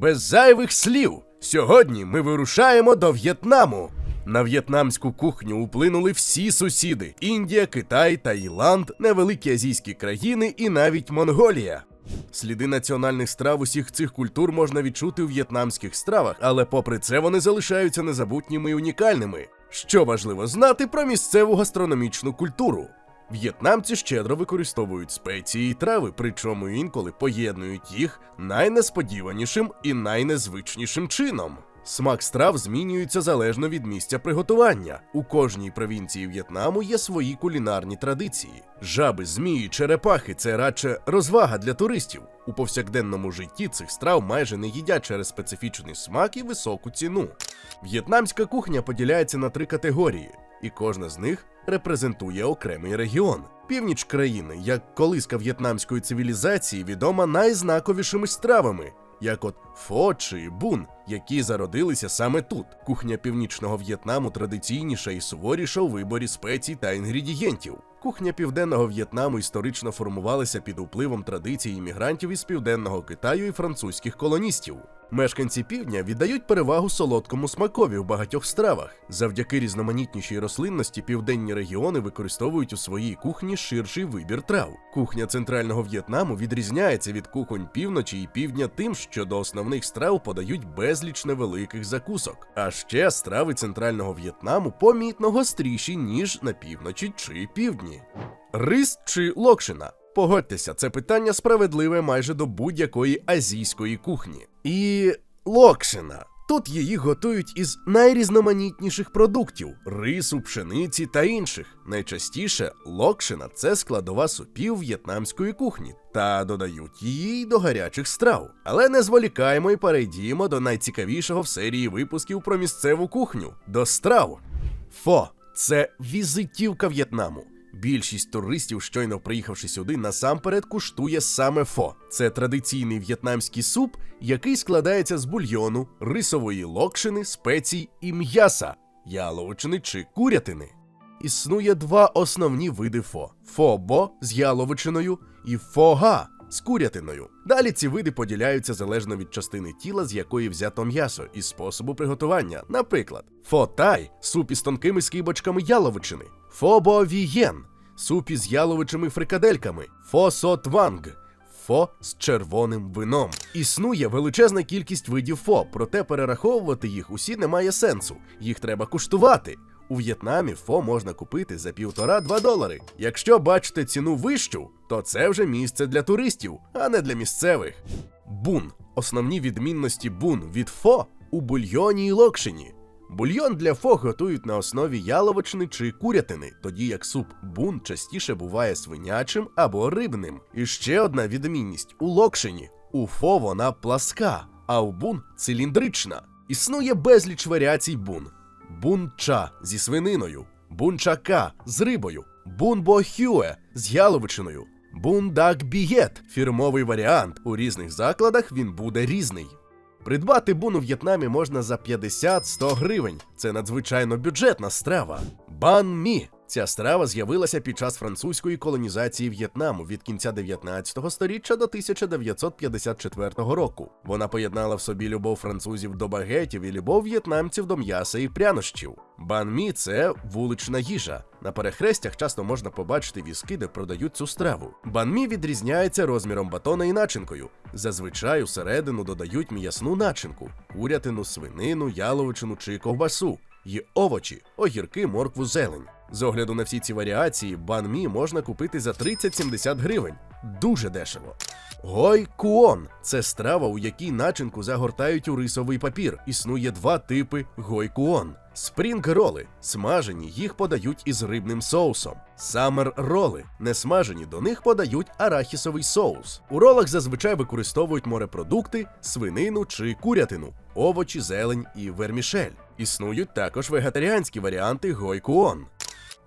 Без зайвих слів. Сьогодні ми вирушаємо до В'єтнаму. На в'єтнамську кухню вплинули всі сусіди: Індія, Китай, Таїланд, невеликі азійські країни і навіть Монголія. Сліди національних страв усіх цих культур можна відчути у в'єтнамських стравах, але попри це вони залишаються незабутніми і унікальними. Що важливо знати про місцеву гастрономічну культуру. В'єтнамці щедро використовують спеції і трави, причому інколи поєднують їх найнесподіванішим і найнезвичнішим чином. Смак страв змінюється залежно від місця приготування. У кожній провінції В'єтнаму є свої кулінарні традиції. Жаби, змії, черепахи це радше розвага для туристів. У повсякденному житті цих страв майже не їдять через специфічний смак і високу ціну. В'єтнамська кухня поділяється на три категорії, і кожна з них репрезентує окремий регіон. Північ країни, як колиска в'єтнамської цивілізації, відома найзнаковішими стравами, як от фо чи бун, які зародилися саме тут. Кухня північного В'єтнаму традиційніша і суворіша у виборі спецій та інгредієнтів. Кухня південного В'єтнаму історично формувалася під впливом традицій іммігрантів із південного Китаю і французьких колоністів. Мешканці півдня віддають перевагу солодкому смакові в багатьох стравах. Завдяки різноманітнішій рослинності південні регіони використовують у своїй кухні ширший вибір трав. Кухня центрального В'єтнаму відрізняється від кухонь півночі і півдня тим, що до основних страв подають безліч невеликих закусок. А ще страви центрального В'єтнаму помітно гостріші, ніж на півночі чи півдні. Рис чи локшина. Погодьтеся, це питання справедливе майже до будь-якої азійської кухні. І локшина. Тут її готують із найрізноманітніших продуктів рису, пшениці та інших. Найчастіше локшина це складова супів в'єтнамської кухні, та додають її до гарячих страв. Але не зволікаємо і перейдімо до найцікавішого в серії випусків про місцеву кухню до страв. Фо це візитівка В'єтнаму. Більшість туристів, щойно приїхавши сюди, насамперед куштує саме фо. Це традиційний в'єтнамський суп, який складається з бульйону, рисової локшини, спецій і м'яса, яловичини чи курятини. Існує два основні види фо: фобо з яловичиною і фога з курятиною. Далі ці види поділяються залежно від частини тіла, з якої взято м'ясо, і способу приготування. Наприклад, фо-тай – суп із тонкими скибочками яловичини, фобо вієн суп із яловичими фрикадельками, фо сотванг фо з червоним вином. Існує величезна кількість видів фо, проте перераховувати їх усі немає сенсу. Їх треба куштувати. У В'єтнамі фо можна купити за півтора-два долари. Якщо бачите ціну вищу, то це вже місце для туристів, а не для місцевих. Бун. Основні відмінності бун від фо у бульйоні і локшині. Бульйон для фо готують на основі яловичини чи курятини, тоді як суп бун частіше буває свинячим або рибним. І ще одна відмінність у локшині. У фо вона пласка, а у бун циліндрична. Існує безліч варіацій бун: бун-ча зі свининою, бун-чака з рибою, бун-бо-хюе з яловичиною, бун-дак-бієт фірмовий варіант. У різних закладах він буде різний. Придбати бун у В'єтнамі можна за 50-100 гривень. Це надзвичайно бюджетна страва. Бан мі. Ця страва з'явилася під час французької колонізації В'єтнаму від кінця 19 століття до 1954 року. Вона поєднала в собі любов французів до багетів і любов в'єтнамців до м'яса і прянощів. Бан мі це вулична їжа. На перехрестях часто можна побачити візки, де продають цю страву. Банмі відрізняється розміром батона і начинкою. Зазвичай усередину додають м'ясну начинку, курятину, свинину, яловичину чи ковбасу. Є овочі, огірки, моркву, зелень. З огляду на всі ці варіації, банмі можна купити за 30-70 гривень. Дуже дешево. Гой куон це страва, у якій начинку загортають у рисовий папір. Існує два типи гой куон. Спрінг роли смажені, їх подають із рибним соусом. Самер роли не смажені, до них подають арахісовий соус. У ролах зазвичай використовують морепродукти, свинину чи курятину, овочі, зелень і вермішель. Існують також вегетаріанські варіанти гойкуон.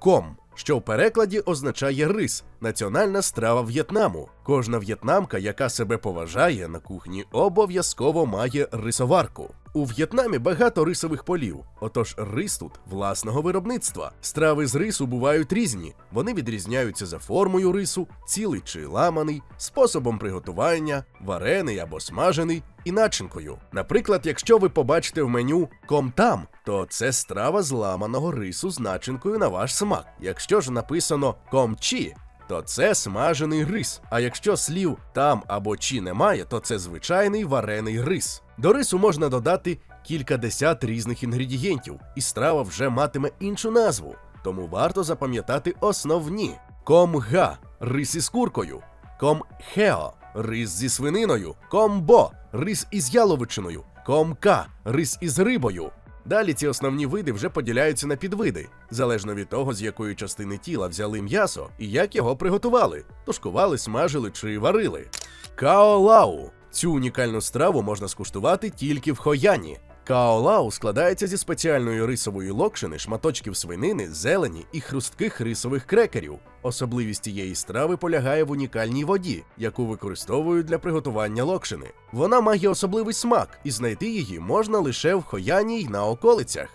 Ком, що в перекладі означає рис, національна страва В'єтнаму. Кожна в'єтнамка, яка себе поважає на кухні, обов'язково має рисоварку. У В'єтнамі багато рисових полів, отож рис тут власного виробництва. Страви з рису бувають різні. Вони відрізняються за формою рису, цілий чи ламаний, способом приготування, варений або смажений і начинкою. Наприклад, якщо ви побачите в меню комтам, то це страва з ламаного рису з начинкою на ваш смак. Якщо ж написано комчі, то це смажений рис. А якщо слів там або чи немає, то це звичайний варений рис. До рису можна додати кількадесят різних інгредієнтів, і страва вже матиме іншу назву. Тому варто запам'ятати основні: комга рис із куркою, комхео рис зі свининою, комбо рис із яловичиною, комка рис із рибою. Далі ці основні види вже поділяються на підвиди, залежно від того, з якої частини тіла взяли м'ясо і як його приготували, тушкували, смажили чи варили. Каолау. Цю унікальну страву можна скуштувати тільки в Хояні. Каолау складається зі спеціальної рисової локшини, шматочків свинини, зелені і хрустких рисових крекерів. Особливість цієї страви полягає в унікальній воді, яку використовують для приготування локшини. Вона має особливий смак, і знайти її можна лише в Хояні й на околицях.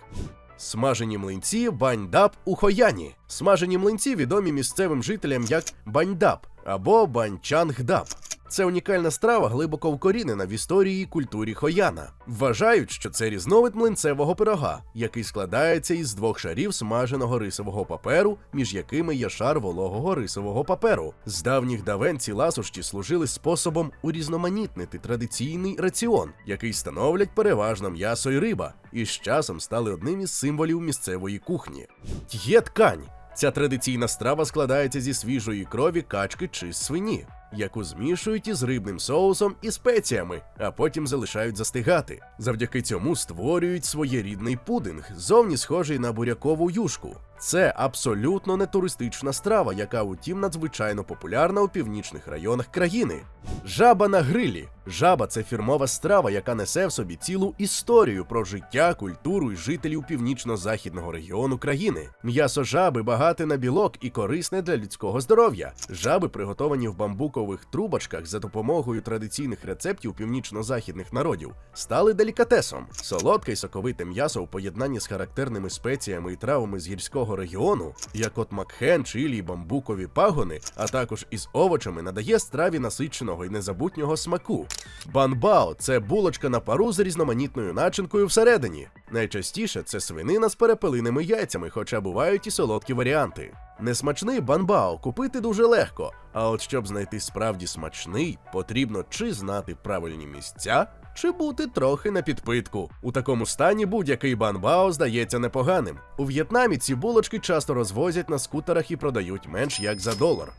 Смажені млинці баньдап у Хояні. Смажені млинці відомі місцевим жителям як баньдап або банчангдап. Це унікальна страва, глибоко вкорінена в історії і культурі Хояна. Вважають, що це різновид млинцевого пирога, який складається із двох шарів смаженого рисового паперу, між якими є шар вологого рисового паперу. З давніх давен ці ласощі служили способом урізноманітнити традиційний раціон, який становлять переважно м'ясо і риба, і з часом стали одним із символів місцевої кухні. Є ткань. Ця традиційна страва складається зі свіжої крові качки чи свині, яку змішують із рибним соусом і спеціями, а потім залишають застигати. Завдяки цьому створюють своєрідний пудинг, зовні схожий на бурякову юшку. Це абсолютно не туристична страва, яка, утім, надзвичайно популярна у північних районах країни. Жаба на грилі. Жаба це фірмова страва, яка несе в собі цілу історію про життя, культуру і жителів північно-західного регіону країни. М'ясо жаби багате на білок і корисне для людського здоров'я. Жаби приготовані в бамбукових трубочках за допомогою традиційних рецептів північно-західних народів, стали делікатесом. Солодке й соковите м'ясо у поєднанні з характерними спеціями і травами з гірського регіону, як от макхен, чилі бамбукові пагони, а також із овочами, надає страві насиченого і незабутнього смаку. Банбао це булочка на пару з різноманітною начинкою всередині. Найчастіше це свинина з перепелиними яйцями, хоча бувають і солодкі варіанти. Несмачний банбао купити дуже легко, а от щоб знайти справді смачний, потрібно чи знати правильні місця, чи бути трохи на підпитку. У такому стані будь-який банбао здається непоганим. У В'єтнамі ці булочки часто розвозять на скутерах і продають менш як за долар.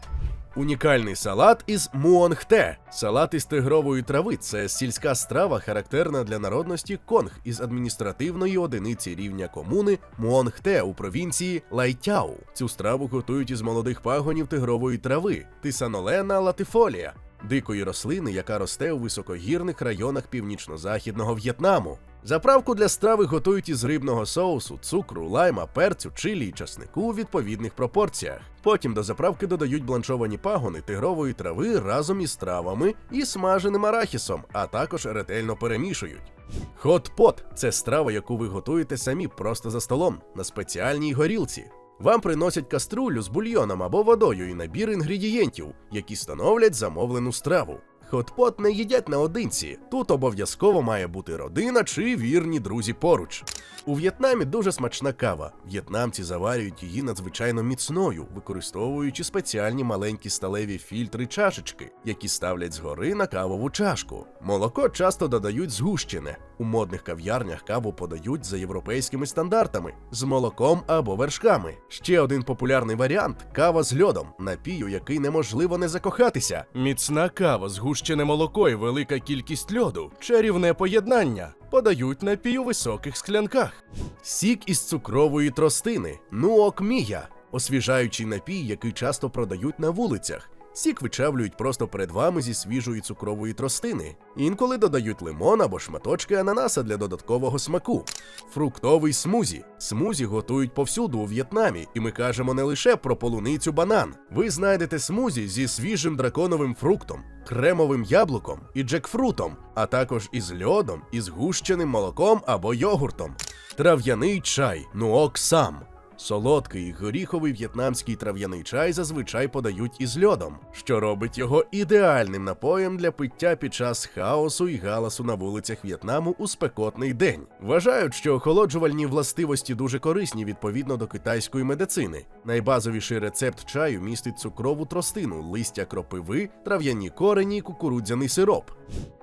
Унікальний салат із муонгте. Салат із тигрової трави це сільська страва, характерна для народності Конг із адміністративної одиниці рівня комуни Муонгте у провінції Лайтяу. Цю страву готують із молодих пагонів тигрової трави, тисанолена латифолія, дикої рослини, яка росте у високогірних районах північно-західного В'єтнаму. Заправку для страви готують із рибного соусу, цукру, лайма, перцю, чилі і часнику у відповідних пропорціях. Потім до заправки додають бланшовані пагони тигрової трави разом із травами і смаженим арахісом, а також ретельно перемішують. Хот-пот це страва, яку ви готуєте самі просто за столом на спеціальній горілці. Вам приносять каструлю з бульйоном або водою і набір інгредієнтів, які становлять замовлену страву. Хот-пот не їдять наодинці. Тут обов'язково має бути родина чи вірні друзі поруч. У В'єтнамі дуже смачна кава. В'єтнамці заварюють її надзвичайно міцною, використовуючи спеціальні маленькі сталеві фільтри чашечки, які ставлять згори на кавову чашку. Молоко часто додають згущене. У модних кав'ярнях каву подають за європейськими стандартами з молоком або вершками. Ще один популярний варіант кава з льодом, напію, який неможливо не закохатися. Міцна кава, згущене молоко і велика кількість льоду, чарівне поєднання. Подають напій у високих склянках. Сік із цукрової тростини, нуокмія, освіжаючий напій, який часто продають на вулицях. Сік вичавлюють просто перед вами зі свіжої цукрової тростини. Інколи додають лимон або шматочки ананаса для додаткового смаку. Фруктовий смузі. Смузі готують повсюду у В'єтнамі, і ми кажемо не лише про полуницю банан. Ви знайдете смузі зі свіжим драконовим фруктом, кремовим яблуком і джекфрутом, а також із льодом, і згущеним молоком або йогуртом. Трав'яний чай нуок сам. Солодкий горіховий в'єтнамський трав'яний чай зазвичай подають із льодом, що робить його ідеальним напоєм для пиття під час хаосу і галасу на вулицях В'єтнаму у спекотний день. Вважають, що охолоджувальні властивості дуже корисні відповідно до китайської медицини. Найбазовіший рецепт чаю містить цукрову тростину, листя кропиви, трав'яні корені, кукурудзяний сироп.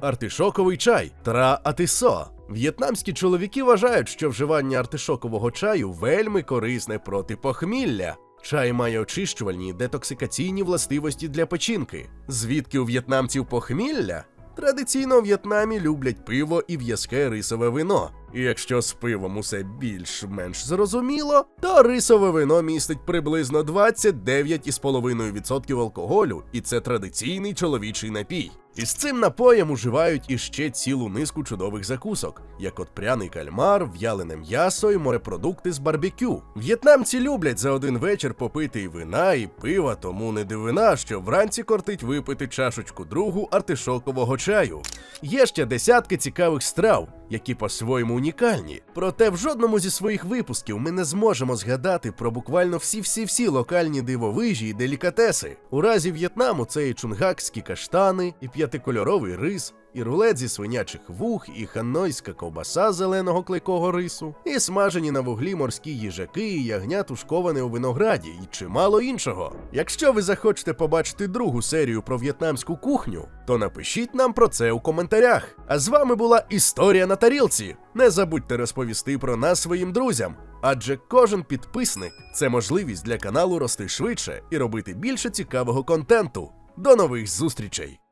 Артишоковий чай тра атисо. В'єтнамські чоловіки вважають, що вживання артишокового чаю вельми корисне проти похмілля. Чай має очищувальні детоксикаційні властивості для печінки. Звідки у в'єтнамців похмілля? Традиційно у В'єтнамі люблять пиво і в'язке рисове вино. І якщо з пивом усе більш-менш зрозуміло, то рисове вино містить приблизно 29,5% алкоголю, і це традиційний чоловічий напій. І з цим напоєм уживають іще цілу низку чудових закусок, як от пряний кальмар, в'ялене м'ясо і морепродукти з барбекю. В'єтнамці люблять за один вечір попити і вина, і пива, тому не дивина, що вранці кортить випити чашечку другу артишокового чаю. Є ще десятки цікавих страв, які по-своєму унікальні. Проте в жодному зі своїх випусків ми не зможемо згадати про буквально всі-всі-всі локальні дивовижі і делікатеси. У разі В'єтнаму це і чунгакські каштани, і п'ятикольоровий рис, і рулет зі свинячих вух, і ханойська ковбаса зеленого клейкого рису, і смажені на вуглі морські їжаки, і ягня тушковане у винограді, і чимало іншого. Якщо ви захочете побачити другу серію про в'єтнамську кухню, то напишіть нам про це у коментарях. А з вами була історія на тарілці. Не забудьте розповісти про нас своїм друзям. Адже кожен підписник це можливість для каналу рости швидше і робити більше цікавого контенту. До нових зустрічей!